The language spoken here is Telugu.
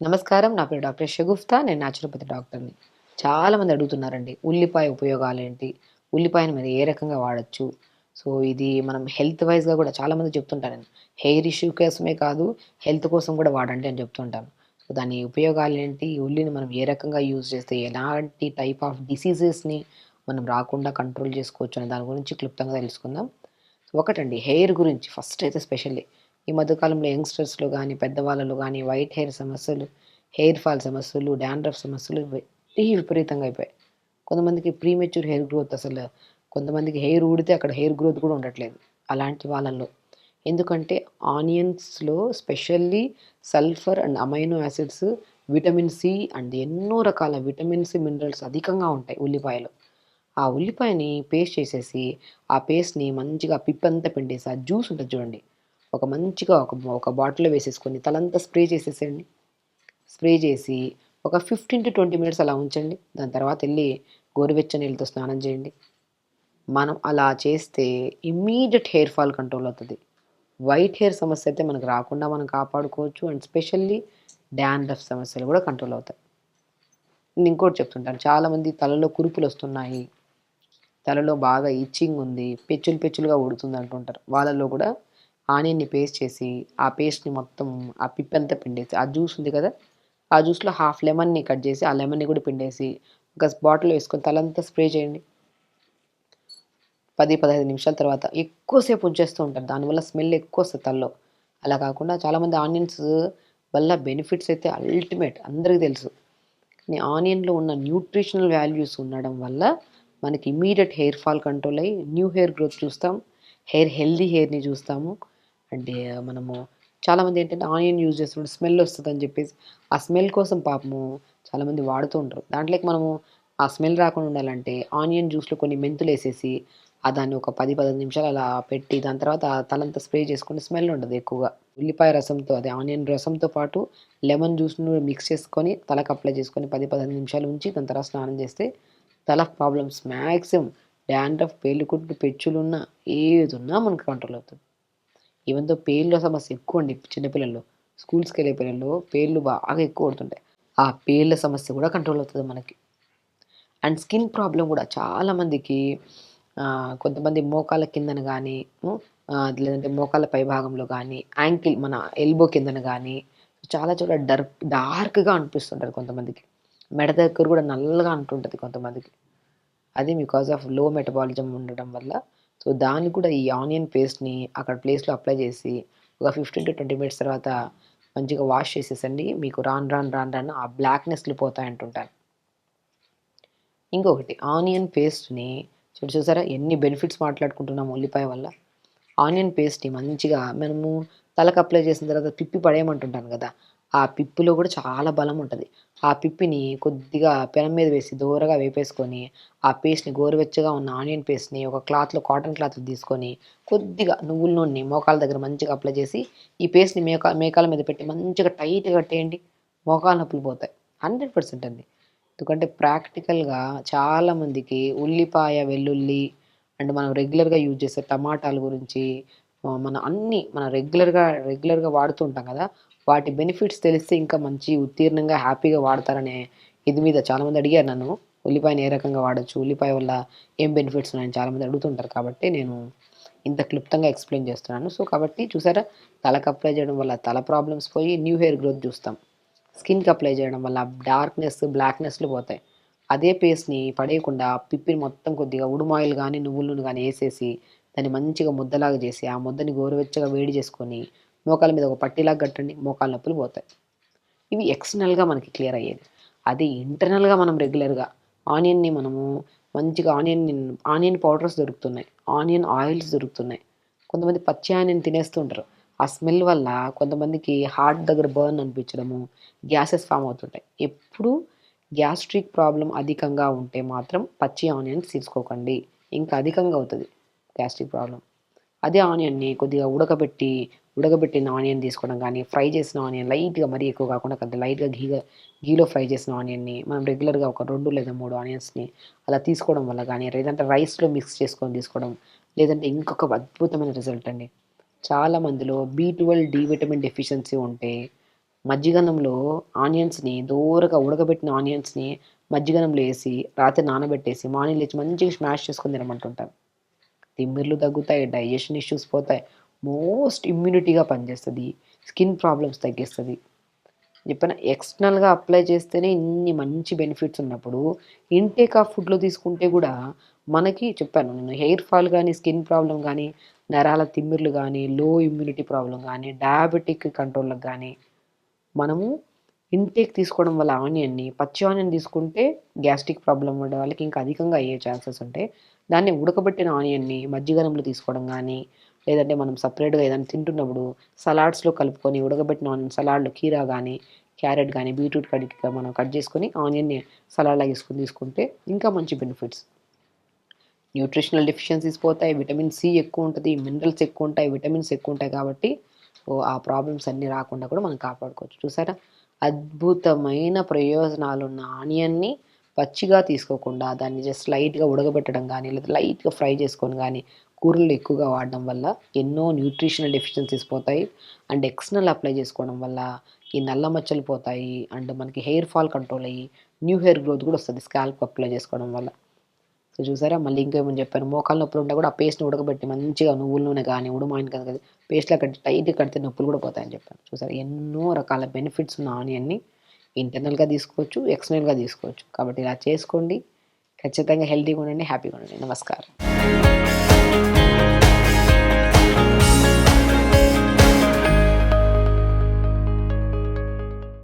నమస్కారం నా పేరు డాక్టర్ షగుఫ్తా నేను న్యాచురోపతి డాక్టర్ని. చాలామంది అడుగుతున్నారండి ఉల్లిపాయ ఉపయోగాలు ఏంటి? ఉల్లిపాయను మరి ఏ రకంగా వాడచ్చు? సో ఇది మనం హెల్త్ వైజ్గా కూడా చాలామంది చెప్తుంటారండి హెయిర్ ఇష్యూ కోసమే కాదు హెల్త్ కోసం కూడా వాడండి అని చెప్తుంటాను. సో దాని ఉపయోగాలు ఏంటి? ఉల్లిని మనం ఏ రకంగా యూజ్ చేస్తే ఎలాంటి టైప్ ఆఫ్ డిసీజెస్ని మనం రాకుండా కంట్రోల్ చేసుకోవచ్చు అనే దాని గురించి క్లుప్తంగా తెలుసుకుందాం. ఒకటండి హెయిర్ గురించి ఫస్ట్ అయితే స్పెషల్లీ ఈ మధ్యకాలంలో యంగ్స్టర్స్లో కానీ పెద్దవాళ్ళలో కానీ వైట్ హెయిర్ సమస్యలు హెయిర్ ఫాల్ సమస్యలు డాండ్రఫ్ సమస్యలు వెరీ విపరీతంగా అయిపోయాయి. కొంతమందికి ప్రీమెచ్యూర్ హెయిర్ గ్రోత్ అసలు కొంతమందికి హెయిర్ ఊడితే అక్కడ హెయిర్ గ్రోత్ కూడా ఉండట్లేదు అలాంటి వాళ్ళల్లో. ఎందుకంటే ఆనియన్స్లో specially sulphur and amino acids vitamin C and ఎన్నో రకాల విటమిన్స్ మినరల్స్ అధికంగా ఉంటాయి ఉల్లిపాయలో. ఆ ఉల్లిపాయని పేస్ట్ చేసేసి ఆ పేస్ట్ని మంచిగా పిప్పంతా పిండేసి ఆ జ్యూస్ ఉంటుంది చూడండి ఒక మంచిగా ఒక ఒక బాటిల్లో వేసేసుకొని తలంతా స్ప్రే చేసేసేయండి. స్ప్రే చేసి ఒక ఫిఫ్టీన్ టు ట్వంటీ మినిట్స్ అలా ఉంచండి. దాని తర్వాత వెళ్ళి గోరువెచ్చని నీళ్ళతో స్నానం చేయండి. మనం అలా చేస్తే ఇమ్మీడియట్ హెయిర్ ఫాల్ కంట్రోల్ అవుతుంది. వైట్ హెయిర్ సమస్య అయితే మనకు రాకుండా మనం కాపాడుకోవచ్చు అండ్ స్పెషల్లీ డాండ్రఫ్ సమస్యలు కూడా కంట్రోల్ అవుతాయి. నేను ఇంకోటి చెప్తుంటాను. చాలామంది తలలో కురుపులు వస్తున్నాయి. తలలో బాగా ఇచ్చింగ్ ఉంది. పెచ్చులు పెచ్చులుగా ఉడుతుంది అంటుంటారు. వాళ్ళలో కూడా ఆనియన్ని పేస్ట్ చేసి ఆ పేస్ట్ని మొత్తం ఆ పిప్పంతా పిండేసి ఆ జ్యూస్ ఉంది కదా ఆ జ్యూస్లో హాఫ్ లెమన్ని కట్ చేసి ఆ లెమన్ని కూడా పిండేసి ఒక బాటిల్ వేసుకొని తలంతా స్ప్రే చేయండి. పది పదహైదు నిమిషాల తర్వాత ఎక్కువసేపు ఉంచేస్తూ ఉంటారు. దానివల్ల స్మెల్ ఎక్కువ వస్తుంది తలలో. అలా కాకుండా చాలామంది ఆనియన్స్ వల్ల బెనిఫిట్స్ అయితే అల్టిమేట్ అందరికీ తెలుసు. కానీ ఆనియన్లో ఉన్న న్యూట్రిషనల్ వాల్యూస్ ఉండడం వల్ల మనకి ఇమీడియట్ హెయిర్ ఫాల్ కంట్రోల్ అయ్యి న్యూ హెయిర్ గ్రోత్ చూస్తాం హెయిర్ హెల్దీ హెయిర్ని చూస్తాము. అంటే మనము చాలామంది ఏంటంటే ఆనియన్ యూజ్ చేస్తుంటే స్మెల్ వస్తుందని చెప్పేసి ఆ స్మెల్ కోసం పాపము చాలామంది వాడుతూ ఉంటారు. దాంట్లోకి మనము ఆ స్మెల్ రాకుండా ఉండాలంటే ఆనియన్ జ్యూస్లో కొన్ని మెంతులు వేసేసి ఆ దాన్ని ఒక పది పదిహేను నిమిషాలు అలా పెట్టి దాని తర్వాత తలంతా స్ప్రే చేసుకుంటే స్మెల్ ఉండదు ఎక్కువగా. ఉల్లిపాయ రసంతో అదే ఆనియన్ రసంతో పాటు లెమన్ జ్యూస్ను మిక్స్ చేసుకొని తలకు అప్లై చేసుకొని పది పదిహేను నిమిషాలు ఉంచి దాని తర్వాత స్నానం చేస్తే తల ప్రాబ్లమ్స్ మ్యాక్సిమం డాండ్రఫ్ పేలుకుంటూ పెచ్చులున్నా ఏది ఉన్నా మనకు కంట్రోల్ అవుతుంది. ఈవెన్తో పేర్ల సమస్య ఎక్కువ అండి చిన్నపిల్లల్లో స్కూల్స్కి వెళ్ళే పిల్లల్లో పేర్లు బాగా ఎక్కువ పడుతుంటాయి ఆ పేర్ల సమస్య కూడా కంట్రోల్ అవుతుంది మనకి. అండ్ స్కిన్ ప్రాబ్లం కూడా చాలామందికి కొంతమంది మోకాల కిందన కానీ లేదంటే మోకాల పై భాగంలో కానీ యాంకిల్ మన ఎల్బో కిందన కానీ చాలా చాలా డర్క్ డార్క్గా అనిపిస్తుంటారు కొంతమందికి. మెడ దగ్గర కూడా నల్లగా అంటుంటుంది కొంతమందికి. అది బికాజ్ ఆఫ్లో మెటబాలిజం ఉండడం వల్ల సో దాన్ని కూడా ఈ ఆనియన్ పేస్ట్ని అక్కడ ప్లేస్లో అప్లై చేసి ఒక ఫిఫ్టీన్ టు ట్వంటీ మినిట్స్ తర్వాత మంచిగా వాష్ చేసేసండి. మీకు రాను రాను రాను రాను ఆ బ్లాక్నెస్లు పోతాయంటుంటారు. ఇంకొకటి ఆనియన్ పేస్ట్ని చూడు చూసారా? ఎన్ని బెనిఫిట్స్ మాట్లాడుకుంటున్నాం ఉల్లిపాయ వల్ల. ఆనియన్ పేస్ట్ని మంచిగా మనము తలకు అప్లై చేసిన తర్వాత పిప్పి పడేయమంటుంటాను కదా. ఆ పిప్పిలో కూడా చాలా బలం ఉంటుంది. ఆ పిప్పిని కొద్దిగా పెనం మీద వేసి దూరగా వేపేసుకొని ఆ పేస్ట్ని గోరువెచ్చగా ఉన్న ఆనియన్ పేస్ట్ని ఒక క్లాత్లో కాటన్ క్లాత్ తీసుకొని కొద్దిగా నువ్వుల నూనె మోకాల దగ్గర మంచిగా అప్లై చేసి ఈ పేస్ట్ని మేక మేకాల మీద పెట్టి మంచిగా టైట్గా కట్టేయండి. మోకాల నొప్పులు పోతాయి. హండ్రెడ్ పర్సెంట్ అండి. ఎందుకంటే ప్రాక్టికల్గా చాలామందికి ఉల్లిపాయ వెల్లుల్లి అండ్ మనం రెగ్యులర్గా యూజ్ చేసే టమాటాల గురించి మన అన్ని మన రెగ్యులర్గా రెగ్యులర్గా వాడుతూ ఉంటాం కదా. వాటి బెనిఫిట్స్ తెలిస్తే ఇంకా మంచి ఉత్తీర్ణంగా హ్యాపీగా వాడతారనే ఇది మీద చాలామంది అడిగారు నన్ను. ఉల్లిపాయని ఏ రకంగా వాడచ్చు? ఉల్లిపాయ వల్ల ఏం బెనిఫిట్స్ ఉన్నాయని చాలామంది అడుగుతుంటారు కాబట్టి నేను ఇంత క్లుప్తంగా ఎక్స్ప్లెయిన్ చేస్తున్నాను. సో కాబట్టి చూసారా? తలకు అప్లై చేయడం వల్ల తల ప్రాబ్లమ్స్ పోయి న్యూ హెయిర్ గ్రోత్ చూస్తాం. స్కిన్కి అప్లై చేయడం వల్ల డార్క్నెస్ బ్లాక్నెస్లు పోతాయి. అదే పేస్ట్ని పడేయకుండా పిప్పిని మొత్తం కొద్దిగా ఉడుమాయిల్ కానీ నువ్వుల నూనె కానీ వేసేసి దాన్ని మంచిగా ముద్దలాగా చేసి ఆ ముద్దని గోరువెచ్చగా వేడి చేసుకొని మోకాల మీద ఒక పట్టీలాగా కట్టండి మోకాల నొప్పులు పోతాయి. ఇవి ఎక్స్టర్నల్గా మనకి క్లియర్ అయ్యేది. అది ఇంటర్నల్గా మనం రెగ్యులర్గా ఆనియన్ని మనము మంచిగా ఆనియన్ ఆనియన్ పౌడర్స్ దొరుకుతున్నాయి ఆనియన్ ఆయిల్స్ దొరుకుతున్నాయి. కొంతమంది పచ్చి ఆనియన్ తినేస్తుంటారు ఆ స్మెల్ వల్ల కొంతమందికి హార్ట్ దగ్గర బర్న్ అనిపించడము గ్యాసెస్ ఫామ్ అవుతుంటాయి. ఎప్పుడు గ్యాస్ట్రిక్ ప్రాబ్లం అధికంగా ఉంటే మాత్రం పచ్చి ఆనియన్స్ తీసుకోకండి. ఇంకా అధికంగా అవుతుంది. గ్యాస్ట్రిక్ ప్రాబ్లం అదే ఆనియన్ని కొద్దిగా ఉడకబెట్టి ఉడకబెట్టిన ఆనియన్ తీసుకోవడం కానీ ఫ్రై చేసిన ఆనియన్ లైట్గా మరీ ఎక్కువ కాకుండా కొంత లైట్గా గీగా గీలో ఫ్రై చేసిన ఆనియన్ని మనం రెగ్యులర్గా ఒక రెండు లేదా మూడు ఆనియన్స్ని అలా తీసుకోవడం వల్ల కానీ లేదంటే రైస్లో మిక్స్ చేసుకొని తీసుకోవడం లేదంటే ఇంకొక అద్భుతమైన రిజల్ట్ అండి. చాలా మందిలో B twelve D vitamin deficiency ఉంటే మజ్జిగనంలో ఆనియన్స్ని దూరగా ఉడకబెట్టిన ఆనియన్స్ని మజ్జిగనంలో వేసి రాత్రి నానబెట్టేసి మార్నింగ్ లేచి మంచిగా స్మాష్ చేసుకుని తినమంటుంటారు. తిమ్మిర్లు తగ్గుతాయి డైజెషన్ ఇష్యూస్ పోతాయి. మోస్ట్ ఇమ్యూనిటీగా పనిచేస్తుంది. స్కిన్ ప్రాబ్లమ్స్ తగ్గిస్తుంది. చెప్పిన ఎక్స్టర్నల్గా అప్లై చేస్తేనే ఇన్ని మంచి బెనిఫిట్స్ ఉన్నప్పుడు ఇంటేక్ ఆఫ్ ఫుడ్లో తీసుకుంటే కూడా మనకి చెప్పాను నేను హెయిర్ ఫాల్ కానీ స్కిన్ ప్రాబ్లం కానీ నరాల తిమ్మిర్లు కానీ లో ఇమ్యూనిటీ ప్రాబ్లం కానీ డయాబెటిక్ కంట్రోల్కి కానీ మనము ఇంటేక్ తీసుకోవడం వల్ల ఆనియన్ని పచ్చి ఆనియన్ తీసుకుంటే గ్యాస్ట్రిక్ ప్రాబ్లం ఉండే వాళ్ళకి ఇంకా అధికంగా అయ్యే ఛాన్సెస్ ఉంటాయి. దాన్ని ఉడకబెట్టిన ఆనియన్ని మజ్జిగనంలో తీసుకోవడం కానీ లేదంటే మనం సపరేట్గా ఏదైనా తింటున్నప్పుడు సలాడ్స్లో కలుపుకొని ఉడకబెట్టిన ఆనియన్ సలాడ్లో కీరా కానీ క్యారెట్ కానీ బీట్రూట్ కడిగి మనం కట్ చేసుకొని ఆనియన్ని సలాడ్లా వేసుకొని తీసుకుంటే ఇంకా మంచి బెనిఫిట్స్. న్యూట్రిషనల్ డెఫిషియన్సీస్ పోతాయి విటమిన్ సి ఎక్కువ ఉంటుంది మినరల్స్ ఎక్కువ ఉంటాయి విటమిన్స్ ఎక్కువ ఉంటాయి కాబట్టి ఓ ఆ ప్రాబ్లమ్స్ అన్నీ రాకుండా కూడా మనం కాపాడుకోవచ్చు. చూసారా? అద్భుతమైన ప్రయోజనాలు ఉన్న ఆనియన్ని పచ్చిగా తీసుకోకుండా దాన్ని జస్ట్ లైట్గా ఉడకబెట్టడం కానీ లేదా లైట్గా ఫ్రై చేసుకొని కానీ కూరలు ఎక్కువగా వాడడం వల్ల ఎన్నో న్యూట్రిషనల్ డెఫిషియన్సీస్ పోతాయి. అండ్ ఎక్స్టర్నల్ అప్లై చేసుకోవడం వల్ల ఈ నల్ల మచ్చలు పోతాయి. అండ్ మనకి హెయిర్ ఫాల్ కంట్రోల్ అయ్యి న్యూ హెయిర్ గ్రోత్ కూడా వస్తుంది స్కాల్ప్ అప్లై చేసుకోవడం వల్ల. సో చూసారా మళ్ళీ ఇంకేమని చెప్పాను మోకాలు నొప్పులు ఉంటే కూడా ఆ పేస్ట్ని ఉడకబెట్టి మంచిగా నువ్వుల నూనె కానీ ఉడమాయిన కదా పేస్ట్లా కట్టి టైట్గా కడితే నొప్పులు కూడా పోతాయని చెప్పాను. చూసారా ఎన్నో రకాల బెనిఫిట్స్ ఉన్న ఆనియన్ని ఇంటర్నల్గా తీసుకోవచ్చు ఎక్స్టర్నల్గా తీసుకోవచ్చు. కాబట్టి ఇలా చేసుకోండి. ఖచ్చితంగా హెల్తీగా ఉండండి హ్యాపీగా ఉండండి. నమస్కారం.